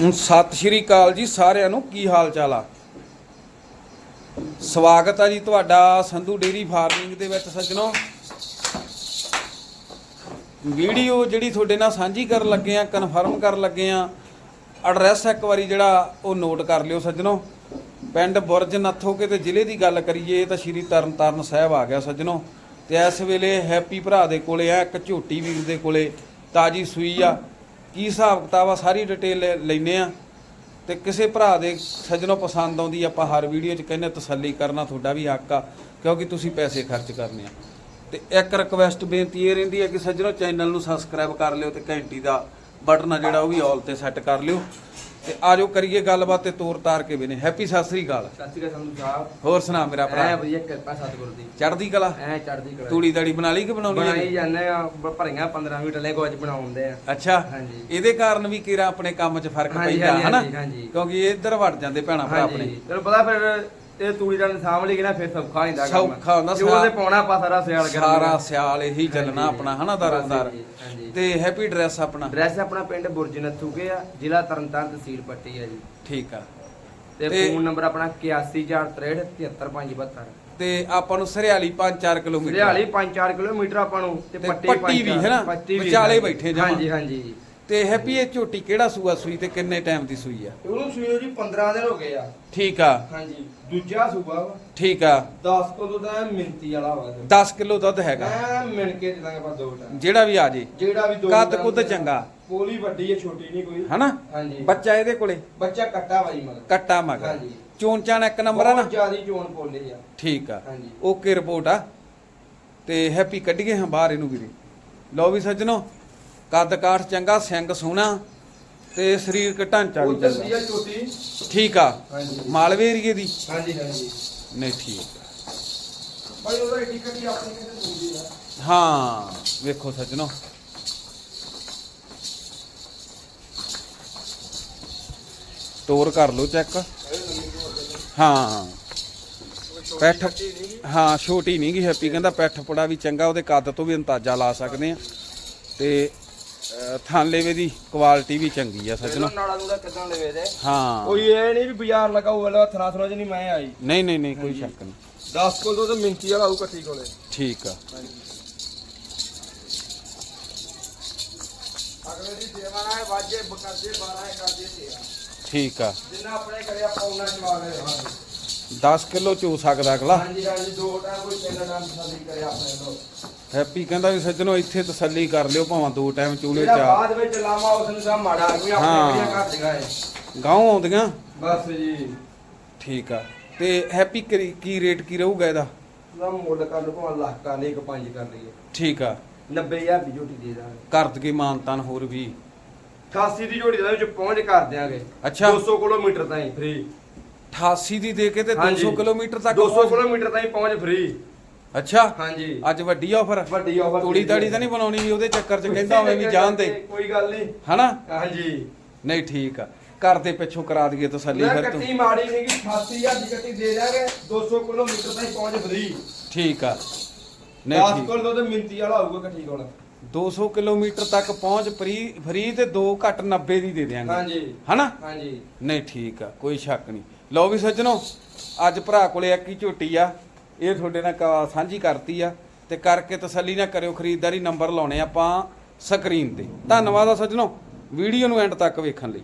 ਸਤਿ ਸ਼੍ਰੀ ਅਕਾਲ ਜੀ ਸਾਰਿਆਂ ਨੂੰ, ਕੀ ਹਾਲ ਚਾਲ ਆ? ਸਵਾਗਤ ਆ ਜੀ ਤੁਹਾਡਾ ਸੰਧੂ ਡੇਰੀ ਫਾਰਮਿੰਗ ਦੇ ਵਿੱਚ ਸੱਜਣੋ। ਵੀਡੀਓ ਜਿਹੜੀ ਤੁਹਾਡੇ ਨਾਲ ਸਾਂਝੀ ਕਰਨ ਲੱਗੇ ਆ ਕਨਫਰਮ ਕਰਨ ਲੱਗੇ ਆ ਐਡਰੈਸ ਇੱਕ ਵਾਰੀ ਜਿਹੜਾ ਉਹ ਨੋਟ ਕਰ ਲਿਓ ਸੱਜਣੋ। ਪਿੰਡ ਬੁਰਜ ਨੱਥੋਕੇ ਤੇ ਜ਼ਿਲ੍ਹੇ ਦੀ ਗੱਲ ਕਰੀਏ ਤਾਂ ਸ਼੍ਰੀ ਤਰਨਤਾਰਨ ਸਾਹਿਬ ਆ ਗਿਆ ਸੱਜਣੋ। ਤੇ ਇਸ ਵੇਲੇ ਹੈਪੀ ਭਰਾ ਦੇ ਕੋਲੇ ਆ, ਇੱਕ ਝੋਟੀ ਵੀਰ ਦੇ ਕੋਲੇ ਤਾਜੀ ਸੂਈ ਆ। ਕੀ ਹਿਸਾਬ ਕਿਤਾਬ ਆ, ਸਾਰੀ ਡਿਟੇਲ ਲੈਨੇ ਆ। ਤੇ ਕਿਸੇ ਭਰਾ ਦੇ ਸੱਜਣੋਂ ਪਸੰਦ ਆਉਂਦੀ ਆਪਾਂ ਹਰ ਵੀਡੀਓ 'ਚ ਕਹਿੰਦੇ ਤਸੱਲੀ ਕਰਨਾ ਤੁਹਾਡਾ ਵੀ ਹੱਕ ਆ, ਕਿਉਂਕਿ ਤੁਸੀਂ ਪੈਸੇ ਖਰਚ ਕਰਨੇ ਆ। ਤੇ ਇੱਕ ਰਿਕਵੈਸਟ ਬੇਨਤੀ ਇਹ ਰਹਿੰਦੀ ਹੈ ਕਿ ਸੱਜਣੋ ਚੈਨਲ ਨੂੰ ਸਬਸਕ੍ਰਾਈਬ ਕਰ ਲਿਓ ਤੇ ਘੰਟੀ ਦਾ ਬਟਨ ਆ ਜਿਹੜਾ, ਉਹ ਵੀ ਆਲ ਤੇ ਸੈੱਟ ਕਰ ਲਿਓ। ਤੇ ਆਜੋ ਕਰੀਏ ਗੱਲਬਾਤ ਤੇ ਤੋਰ ਤਾਰ ਕੇ ਬਨੇ ਹੈਪੀ ਸਤਿ ਸ੍ਰੀ ਅਕਾਲ। ਸਤਿ ਸ਼੍ਰੀ ਅਕਾਲ ਸੰਧੂ ਸਾਹਿਬ। ਹੋਰ ਸੁਣਾ ਮੇਰਾ ਐ ਭਰਾ ਵਧੀਆ ਕਿਰਪਾ ਸਤਿਗੁਰੂ ਦੀ। ਚੜ੍ਹਦੀ ਕਲਾ? ਐ ਚੜਦੀ ਕਲਾ। ਤੂੜੀ ਦਾੜੀ ਬਣਾ ਲਈ ਕਿ ਬਣਾਉਣੀ ਬਣਾਈ ਜਾਂਦੇ ਆ ਬ- ਭਰੀਆਂ 15 ਮਿੰਟ ਲੈ ਕੋ ਅੱਜ ਬਣਾਉਂਦੇ ਆ। ਅੱਛਾ। ਹਾਂਜੀ। ਇਹਦੇ ਕਾਰਨ ਵੀ ਕਿਰਾ ਆਪਣੇ ਕੰਮ 'ਚ ਫ਼ਰਕ ਹਾਂਜੀ, ਪੈਂਦਾ ਹਾਂਜੀ, ਹਨਾ? ਹਾਂਜੀ, ਹਾਂਜੀ। ਕਿਉਂਕਿ ਇਹ ਇੱਧਰ ਵੜ ਜਾਂਦੇ ਭੈਣਾ ਭਰਾ ਆਪਣੇ। ਹਾਂਜੀ ਤੈਨੂੰ ਪਤਾ ਫਿਰ ਇਹ ਤੂੜੀ ਦਾ ਸਾਂਭ ਲਈ ਨਾ ਫਿਰ ਸੌਖਾ ਹੁੰਦਾ ਕੰਮ ਸੌਖਾ ਹੁੰਦਾ, ਜੋ ਉਹਦੇ ਪਾਉਣਾ ਆਪਾਂ ਸਾਰਾ ਸਿਆਲ ਕਰਨਾ ਸਾਰਾ ਸਿਆਲ ਇਹੀ ਚੱਲਣਾ। ਆਪਣਾ ਹਨਾ ਹਾਂਜੀ। ਤੇ ਹੈਪੀ ਡਰੈਸ ਆਪਣਾ ਡਰੈਸ ਆਪਣਾ ਪਿੰਡ ਬੁਰਜ ਨੱਥੂਕੇ ਆ ਜ਼ਿਲ੍ਹਾ ਤਰਨਤਾਰਨ ਤਹਿਸੀਲ ਪੱਟੀ ਆ ਜੀ ਠੀਕ ਆ ਤੇ ਫੋਨ ਨੰਬਰ ਆਪਣਾ 8143 73572 ਤੇ ਆਪਾਂ ਨੂੰ ਸਰਿਆਲੀ 5-4 ਕਿਲੋਮੀਟਰ ਹਰਿਆਲੀ 5-4 ਕਿਲੋਮੀਟਰ ਆਪਾਂ ਨੂੰ ਤੇ ਪੱਟੀ ਵੀ ਹੈ ਨਾ? ਵਿਚਾਲੇ। ਬੈਠੇ ਜਮਾਂ। ਹਾਂਜੀ ਹਾਂਜੀ ਤੇ ਹੈਪੀ ਇਹ ਝੋਟੀ ਕਿਹੜਾ ਸੂਆ? ਸੂਈ ਤੇ ਕਿੰਨੇ ਟਾਈਮ ਦੀ ਸੂਈ ਆ? ਉਹਨੂੰ ਸੂਏ ਜੀ 15 ਦਿਨ ਹੋ ਗਏ ਆ। ਠੀਕ ਆ। ਹਾਂਜੀ। ਦੂਜਾ ਸੂਬਾ ਵਾ। ਠੀਕ ਆ। 10 ਕਿਲੋ ਦਾ ਮਿੰਤੀ ਵਾਲਾ ਵਾ 10 ਕਿਲੋ ਦੁੱਧ ਹੈਗਾ। ਮੈਂ ਮਿਣ ਕੇ ਦੇ ਦਾਂਗੇ ਆਪਾਂ ਦੋ ਟਾਈਮ ਜਿਹੜਾ ਵੀ ਆ ਜੇ। ਜਿਹੜਾ ਵੀ ਦੋ ਕੱਦ ਕੁੱਦ ਚੰਗਾ। ਪੋਲੀ ਵੱਡੀ ਹੈ ਛੋਟੀ ਨਹੀਂ ਕੋਈ। ਹਨਾ? ਹਾਂਜੀ। ਬੱਚਾ ਇਹਦੇ ਕੋਲੇ? ਬੱਚਾ ਕੱਟਾ ਵਾਈ ਮਗਰ। ਕੱਟਾ ਮਗਰ। ਹਾਂਜੀ। ਚੋਣ ਚਾਣ ਇੱਕ ਨੰਬਰ ਆ ਨਾ? ਬਹੁਤ ਜ਼ਿਆਦੀ ਚੋਣ ਪੋਲੀ ਆ। ਠੀਕ ਆ। ਹਾਂਜੀ। ਓਕੇ ਰਿਪੋਰਟ ਆ। ਤੇ ਹੈਪੀ ਕੱਢੀਏ ਹਾਂ ਬਾਹਰ ਇਹਨੂੰ ਵੀਰੇ। ਲਓ ਵੀ ਸੱਜਣੋ। ਕੱਦ ਕਾਠ ਚੰਗਾ ਸਿੰਘ ਸੋਹਣਾ ਤੇ ਸਰੀਰਕ ਢਾਂਚਾ ਉਹ ਵੀ ਦੱਸੀ ਚੰਗਾ। ਆ ਠੀਕ ਆ ਹਾਂਜੀ। ਮਾਲਵੇ ਏਰੀਏ ਦੀ? ਹਾਂਜੀ ਹਾਂਜੀ। ਨਹੀਂ ਠੀਕ ਆ। ਭਾਈ ਉਹਦਾ ਏਡੀ ਕੱਟੀ ਆਪਣੀ ਕਿਤੇ ਹੁੰਦੀ ਆ। ਹਾਂ ਵੇਖੋ ਸੱਜਣੋ। ਤੋਰ ਕਰ ਲਓ ਚੈੱਕ। ਹਾਂ। ਪੈਠ ਹਾਂ ਛੋਟੀ ਨਹੀਂ ਗਈ ਹੈਪੀ ਕਹਿੰਦਾ ਪੈਠ ਪੜਾ ਵੀ ਚੰਗਾ ਉਹਦੇ ਕੱਦ ਤੋਂ ਵੀ ਅੰਦਾਜ਼ਾ ਲਾ ਸਕਦੇ ਆ। ਤੇ ਅਹ, ਥਾਂਲੇਵੇ ਦੀ ਕੁਆਲਿਟੀ ਵੀ ਚੰਗੀ ਆ ਸੱਜਣੋ। ਨਾੜਾ ਨੂੜਾ ਕਿਦਾਂ ਲਵੇ ਦੇ? ਹਾਂ। ਕੋਈ ਇਹ ਨਹੀਂ ਵੀ ਬਾਜ਼ਾਰ ਲਗਾਉ ਵਾਲਾ ਥਣਾ ਥਣਾ ਚ ਨਹੀਂ ਮੈਂ ਆਈ। ਨਹੀਂ ਨਹੀਂ ਨਹੀਂ ਕੋਈ ਸ਼ੱਕ ਨਹੀਂ। 10 ਕਿਲੋ ਤਾਂ ਮਿੰਤੀ ਵਾਲਾ ਆਊ ਕੱਟੀ ਕੋਲੇ ਠੀਕ ਆ। ਅਗਲੇ ਦੀ ਸੇਵਾ ਨਾਲ ਵਾਜੇ ਬਕਰਦੇ 12 ਕਰਦੇ ਤੇ ਆ ਠੀਕ ਆ। ਜਿੰਨਾ ਆਪਣੇ ਘਰੇ ਆਪਾਂ ਉਹਨਾਂ ਜਵਾ ਕੇ ਰਹਾਂਗੇ 10 ਕਿਲੋ ਚੋ ਸਕਦਾ ਅਗਲਾ। ਹਾਂਜੀ ਹਾਂਜੀ ਦੋ ਟਾਈਮ ਕੋਈ ਤਿੰਨ ਟਾਈਮ ਤਸੱਲੀ ਕਰੇ ਆਪਣੇ ਤੋਂ ਹੈਪੀ ਕਹਿੰਦਾ ਵੀ ਸੱਜਣੋ ਇੱਥੇ ਤਸੱਲੀ ਕਰ ਲਿਓ ਭਾਵੇਂ ਦੋ ਟਾਈਮ ਚੂਲੇ ਜਿਹੜਾ ਚਾ ਬਾਅਦ ਵਿੱਚ ਲਾਮਾ ਉਸ ਨੂੰ ਤਾਂ ਮਾੜਾ ਕੋਈ। ਆਪਣੇ ਘੜੀਆਂ ਘੱਟ ਗਏ ਗਾਉਂ ਆਉਂਦੀਆਂ? ਬਸ ਜੀ। ਠੀਕ ਆ। ਤੇ ਹੈਪੀ ਕੀ- ਕੀ ਰੇਟ ਕੀ ਰਹੂਗਾ ਇਹਦਾ? ਨਾ ਮੁੱਲ ਕਰ ਲਓ ਭਾਵੇਂ ਲੱਖ ਕਰ ਲਈ ਇੱਕ ਪੰਜ ਕਰ ਲਈਏ। ਠੀਕ ਆ। 90000 ਦੀ ਝੋਟੀ ਦੇ ਦਾਂਗੇ। ਕਰ ਦਗੇ ਮਾਨਤਾਨ ਹੋਰ ਵੀ? 88 ਦੀ ਝੋਟੀ ਦਾ ਵਿੱਚ ਪਹੁੰਚ ਕਰ ਦਿਆਂਗੇ। ਅੱਛਾ। 200 ਕਿਲੋਮੀਟਰ ਤਾਈਂ ਫ੍ਰੀ 88 ਦੀ ਦੇ ਕੇ ਤੇ 200 ਕਿਲੋਮੀਟਰ ਤੱਕ 200 ਪਹੁੰਚ- ਕਿਲੋਮੀਟਰ ਤਾਈਂ ਪਹੁੰਚ ਫ੍ਰੀ ਅੱਛਾ। ਹਾਂਜੀ। ਅੱਜ ਵੱਡੀ ਆਫਰ ਵੱਡੀ ਆਫਰ ਤੂੜੀ ਦਾੜੀ ਤਾਂ ਨਹੀਂ ਬਣਾਉਣੀ ਵੀ ਉਹਦੇ ਚੱਕਰ 'ਚ ਕਹਿੰਦਾ ਹੋਵੇ ਵੀ ਜਾਣ ਦੇ। ਕੋਈ ਗੱਲ ਨਹੀਂ। ਹਨਾ? ਹਾਂਜੀ। ਨਹੀਂ ਠੀਕ ਆ। ਘਰ ਦੇ ਪਿੱਛੋਂ ਕਰਾ ਦਈਏ ਤਸੱਲੀ ਮੈਂ ਫਿਰ ਤੂੰ। ਕੱਟੀ ਮਾੜੀ ਨਹੀਂ ਕਿ 88000 ਦੀ ਕੱਟੀ ਦੇ ਦਾਂਗੇ 200 ਕਿਲੋਮੀਟਰ ਤਾਈਂ ਪਹੁੰਚ ਫ੍ਰੀ ਠੀਕ ਆ। 10 ਨਹੀਂ ਠੀਕ। ਕਿਲੋ ਤੇ ਮਿੰਤੀ ਵਾਲਾ ਆਊਗਾ ਕੱਟੀ ਕੋਲ। 200 ਕਿਲੋਮੀਟਰ ਤੱਕ ਪਹੁੰਚ ਫਰੀ ਫਰੀ ਤੇ 2 ਘੱਟ 90 ਦੀ ਦੇ ਦਿਆਂਗੇ। ਹਾਂਜੀ। ਹਨਾ? ਹਾਂਜੀ। ਨਹੀਂ ਠੀਕ ਆ। ਕੋਈ ਸ਼ੱਕ ਨਹੀਂ। ਲਓ ਵੀ ਸੱਜਣੋ, ਅੱਜ ਭਰਾ ਕੋਲੇ ਇੱਕ ਹੀ ਝੋਟੀ ਆ, ਇਹ ਤੁਹਾਡੇ ਨਾਲ ਕ- ਸਾਂਝੀ ਕਰਤੀ ਆ, ਤੇ ਕਰਕੇ ਤਸੱਲੀ ਨਾ ਕਰਿਓ, ਖਰੀਦਦਾਰੀ ਨੰਬਰ ਲਾਉਣੇ ਆਪਾਂ ਸਕਰੀਨ ਤੇ। ਧੰਨਵਾਦ ਆ ਸੱਜਣੋ, ਵੀਡੀਓ ਨੂੰ ਐਂਡ ਤੱਕ ਵੇਖਣ ਲਈ।